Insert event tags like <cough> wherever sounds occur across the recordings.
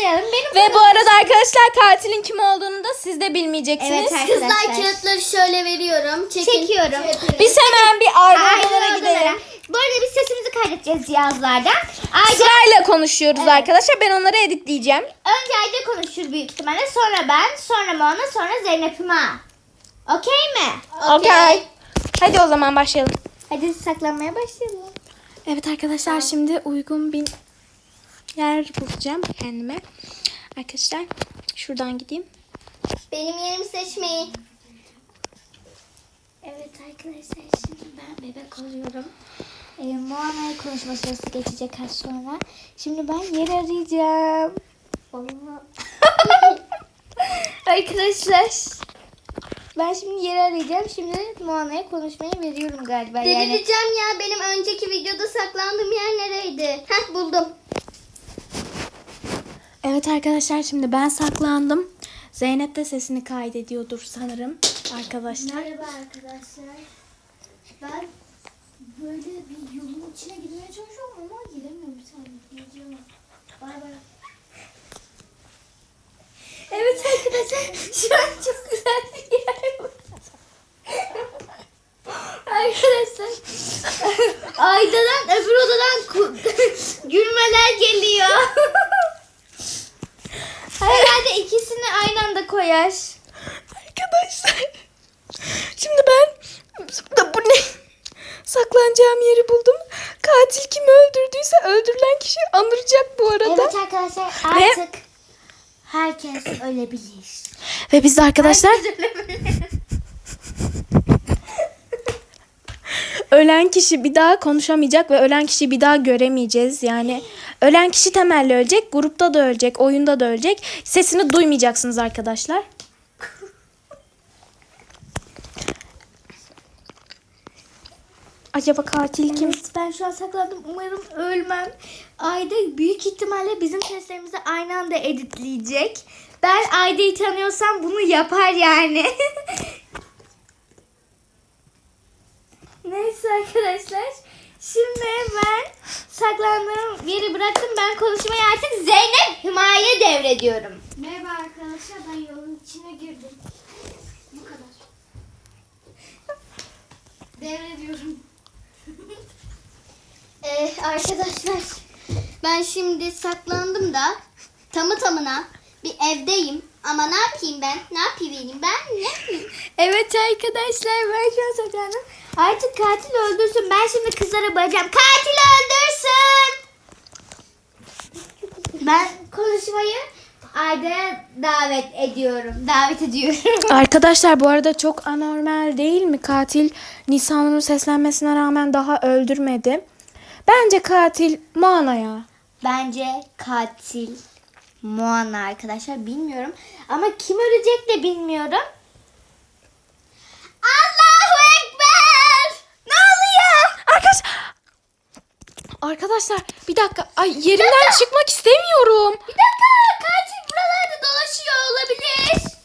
başlayalım. Benim Ve bu arada arkadaşlar katilin kim olduğunu da siz de bilmeyeceksiniz. Evet, arkadaşlar. Kızlar kağıtları şöyle veriyorum. Çekin. Çekiyorum. Biz hemen bir Aynen odalara gidelim. Bu arada biz sesimizi kaydedeceğiz cihazlardan. Ayda Sırayla konuşuyoruz arkadaşlar. Ben onları editleyeceğim. önce Ayda konuşur büyük ihtimalle. Sonra ben, sonra Mona, sonra Zeynep Hüma. Okey mi? Okey. Hadi o zaman başlayalım. Hadi saklanmaya başlayalım. Evet arkadaşlar şimdi uygun bir yer bulacağım kendime. Arkadaşlar şuradan gideyim. Benim yerimi seçmeyin. Evet arkadaşlar şimdi ben bebek oluyorum. Ee, Moana'ya konuşma sırası geçecek az sonra. Şimdi ben yer arayacağım. Vallahi. <laughs> arkadaşlar ben şimdi yer arayacağım. Şimdi Moana'ya konuşmayı veriyorum galiba. Yani Delireceğim ya benim önceki videoda saklandığım yer nereydi? Heh buldum. Evet arkadaşlar şimdi ben saklandım. Zeynep de sesini kaydediyordur sanırım arkadaşlar. Merhaba arkadaşlar. Ben böyle bir yolun içine girmeye çalışıyorum ama giremiyorum bir. Gireceğim. Bay bay. Evet arkadaşlar şu an çok güzel bir yer var. Arkadaşlar Ayda'dan öbür odadan ku- gülmeler geliyor. Herhalde ikisini koyar. Arkadaşlar şimdi ben da bu ne? Saklanacağım yeri buldum. Katil kimi öldürdüyse öldürülen kişi anıracak bu arada. Evet arkadaşlar Ve- artık herkes ölebilir. Ve biz de arkadaşlar ölen kişi bir daha konuşamayacak ve ölen kişiyi bir daha göremeyeceğiz. Yani ölen kişi temelli ölecek, grupta da ölecek, oyunda da ölecek. Sesini duymayacaksınız arkadaşlar. Acaba katil kim? Evet, ben şu an saklandım. Umarım ölmem. Ayda büyük ihtimalle bizim seslerimizi aynı anda editleyecek. Ben Ayda'yı tanıyorsam bunu yapar yani. <laughs> Neyse arkadaşlar. Şimdi ben saklandığım yeri bıraktım. Ben konuşmayı artık Zeynep Hümay'e devrediyorum. Merhaba arkadaşlar ben yolun içine girdim. Bu kadar. Devrediyorum. <laughs> ee, arkadaşlar ben şimdi saklandım da tamı tamına bir evdeyim. Ama ne yapayım ben? Ne yapayım ben? Ne yapayım? Evet arkadaşlar ben şu an saklandım. Artık katil öldürsün. Ben şimdi kızlara bağıracağım. Katil öldürsün. Ben konuşmayı Ayda'ya davet ediyorum. Davet ediyorum. <laughs> Arkadaşlar bu arada çok anormal değil mi? Katil Nisanur'un seslenmesine rağmen daha öldürmedi. Bence katil Moana ya. Bence katil Moana arkadaşlar. Bilmiyorum. Ama kim ölecek de bilmiyorum. Allahu Ekber! Ne oluyor? Arkadaşlar Arkadaşlar bir dakika. Ay yerimden çıkmak istemiyorum. Bir dakika. Katil buralarda dolaşıyor olabilir.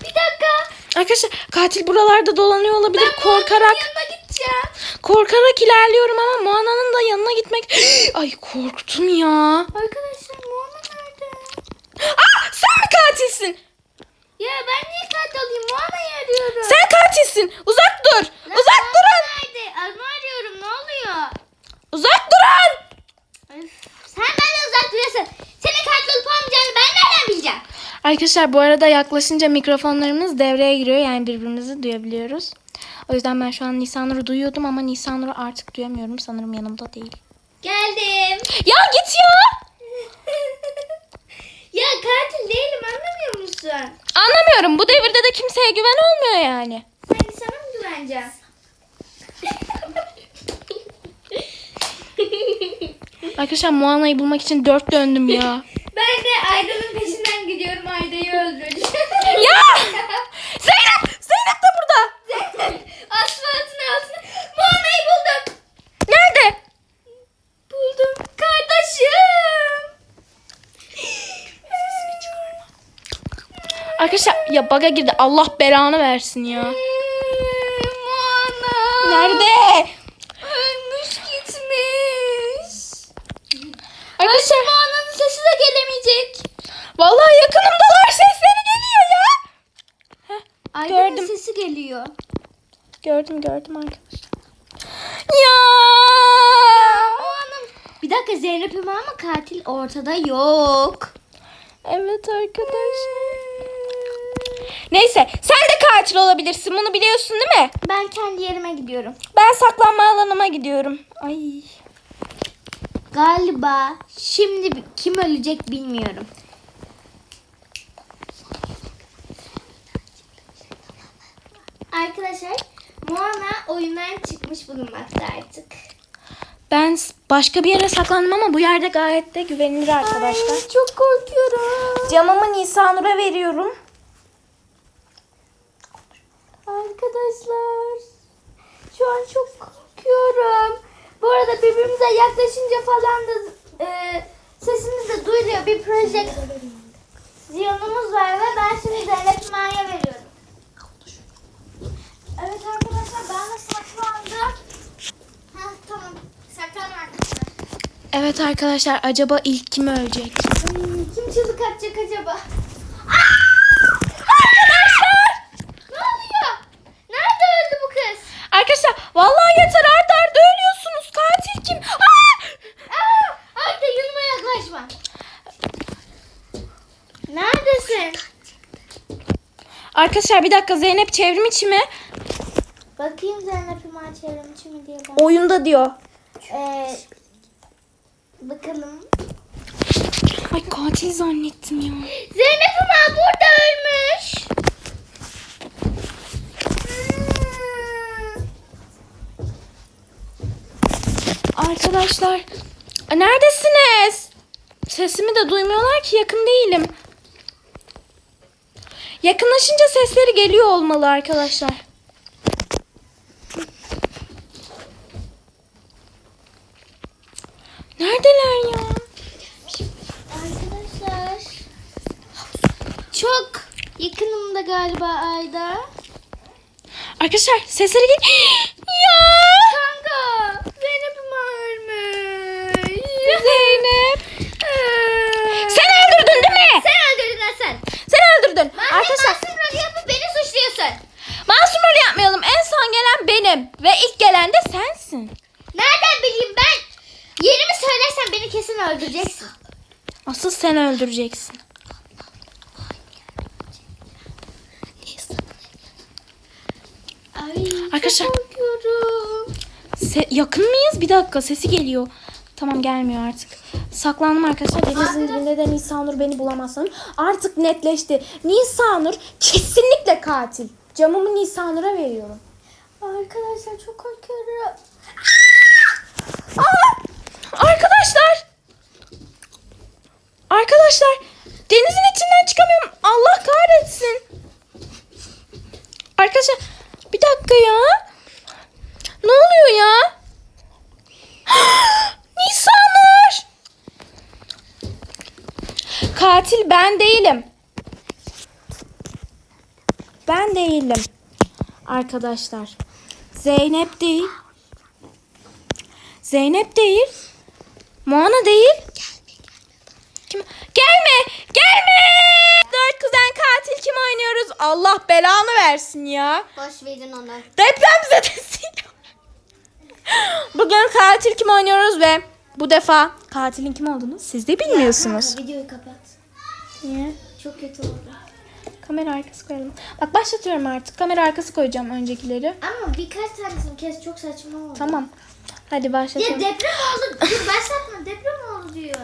Bir dakika. Arkadaşlar katil buralarda dolanıyor olabilir. Ben korkarak yanına gideceğim. korkarak ilerliyorum ama Moana'nın da yanına gitmek. <gasps> Ay korktum ya. Arkadaşlar Moana nerede? Aa sen mi katilsin? Ya ben niye katil olayım? Moana'yı arıyorum. Sen katilsin. Uzak dur. Lan Uzak Moana durun. Nerede? Oluyor? Uzak durun. Sen benden uzak duruyorsun. Senin katil olup olmayacağını ben nereden bileceğim? Arkadaşlar bu arada yaklaşınca mikrofonlarımız devreye giriyor. Yani birbirimizi duyabiliyoruz. O yüzden ben şu an Nisanur'u duyuyordum ama Nisanur'u artık duyamıyorum. Sanırım yanımda değil. Geldim. Ya git ya. <laughs> ya katil değilim anlamıyor musun? Anlamıyorum. Bu devirde de kimseye güven olmuyor yani. Sanki sana mı güveneceğim? Arkadaşlar Moana'yı bulmak için dört döndüm ya. <laughs> ben de Ayda'nın peşinden gidiyorum. Ayda'yı öldüreceğim. <laughs> ya! Zeynep! Zeynep de burada. <laughs> Asfaltın altına. Moana'yı buldum. Nerede? Buldum. Kardeşim. Arkadaşlar ya baga girdi. Allah belanı versin ya. Moana. Nerede? Gördüm gördüm arkadaşlar. Ya. Bir dakika Zeynep Hüma ama katil ortada yok. Evet arkadaşlar. Neyse sen de katil olabilirsin bunu biliyorsun değil mi? Ben kendi yerime gidiyorum. Ben saklanma alanıma gidiyorum. Ay. Galiba şimdi bi- kim ölecek bilmiyorum. Arkadaşlar oyundan çıkmış bulunmakta artık. Ben başka bir yere saklandım ama bu yerde gayet de güvenilir arkadaşlar. Ay, çok korkuyorum. Camımı Nisanur'a veriyorum. Arkadaşlar şu an çok korkuyorum. Bu arada birbirimize yaklaşınca falan da e, sesimiz de duyuluyor. Bir projeksiyonumuz var ve ben şimdi Zeynep Maya veriyorum. Evet arkadaşlar ben de saklandım. Ha tamam saklandım arkadaşlar. Evet arkadaşlar acaba ilk kim ölecek? Hmm, kim çığlık atacak acaba? Arkadaşlar! Ne oluyor? Nerede öldü bu kız? Arkadaşlar vallahi yeter arda arda ölüyorsunuz. Katil kim? Aa! Aa, Ayda yanıma yaklaşma. Neredesin? Arkadaşlar bir dakika Zeynep çevrim içi mi? Bakayım Zeynep Hüma çevrem içi mi diye ben. Oyunda diyor. Ee, bakalım. Ay katil zannettim ya. Zeynep Hüma burada ölmüş. Hmm. Arkadaşlar e, neredesiniz? Sesimi de duymuyorlar ki yakın değilim. Yakınlaşınca sesleri geliyor olmalı arkadaşlar. Neredeler ya? Arkadaşlar. Çok yakınımda galiba Ayda. Arkadaşlar sesleri gel. <gasps> ya! Kanka Zeynep Hüma ölmüş. Zeynep. Sen öldürdün değil mi? Sen öldürdün Hasan. Sen öldürdün. Ben Arkadaşlar masum rol yapıp beni suçluyorsun. masum rol yapmayalım. En son gelen benim. Ve ilk gelen de sensin. Nereden bileyim ben? Yerimi söylersen beni kesin öldüreceksin. Asıl sen öldüreceksin. Ay Arkadaşlar-. Se- yakın mıyız? Bir dakika sesi geliyor. Tamam gelmiyor artık. Saklandım arkadaşlar. Denizin dibinde de Nisanur beni bulamazsın. Artık netleşti. Nisanur kesinlikle katil. Camımı Nisanur'a veriyorum. Arkadaşlar çok korkuyorum. Aa! Arkadaşlar! Arkadaşlar! Denizin içinden çıkamıyorum. Allah kahretsin. Arkadaşlar bir dakika ya. Ne oluyor ya? Nisanur! Katil ben değilim. Ben değilim. Arkadaşlar. Zeynep değil. Zeynep değil. Moana değil. Kim? Gelme! Gelme! Dört kuzen katil kim oynuyoruz? Allah belanı versin ya. Boş verin onu. Depremzedesiyle. Bugün katil kim oynuyoruz ve bu defa katilin kim olduğunu siz de bilmiyorsunuz. Kanka, videoyu kapat. Niye? Çok kötü oldu. Kamera arkası koyalım. Bak başlatıyorum artık. Kamera arkası koyacağım öncekileri. Ama birkaç tanesini kes çok saçma oldu. Tamam. Hadi Ya başlatalım. deprem oldu. Dur başlatma deprem oldu diyor.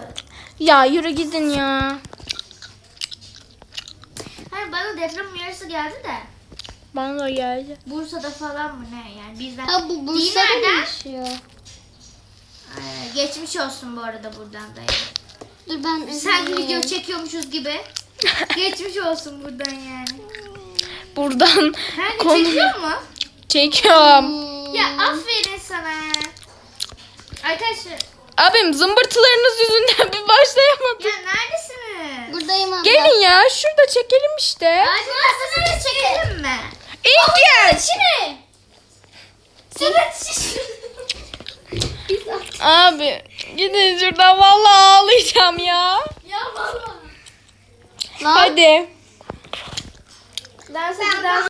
Ya yürü gidin ya. Hayır bana deprem uyarısı geldi de. Bana da geldi. Bursa'da falan mı ne yani bizden. Ha bu Bursa'da mı yaşıyor? Ee, geçmiş olsun bu arada buradan da. Dur ben Sanki üzüleyim. video çekiyormuşuz gibi. <laughs> geçmiş olsun buradan yani. Buradan Hangi Konu- çekiyor mu? çekiyorum. Hmm. Ya aferin sana. Arkadaşlar Abim zımbırtılarınız yüzünden bir başlayamadım. ya neredesiniz? Buradayım abla. Gelin ya şurada çekelim işte. Hadi masasını çekelim mi? İlk gel. Sırat şiş. Biz attık. Abi gidin şuradan vallahi ağlayacağım ya. Ya valla. Lan. Hadi. Hadi dans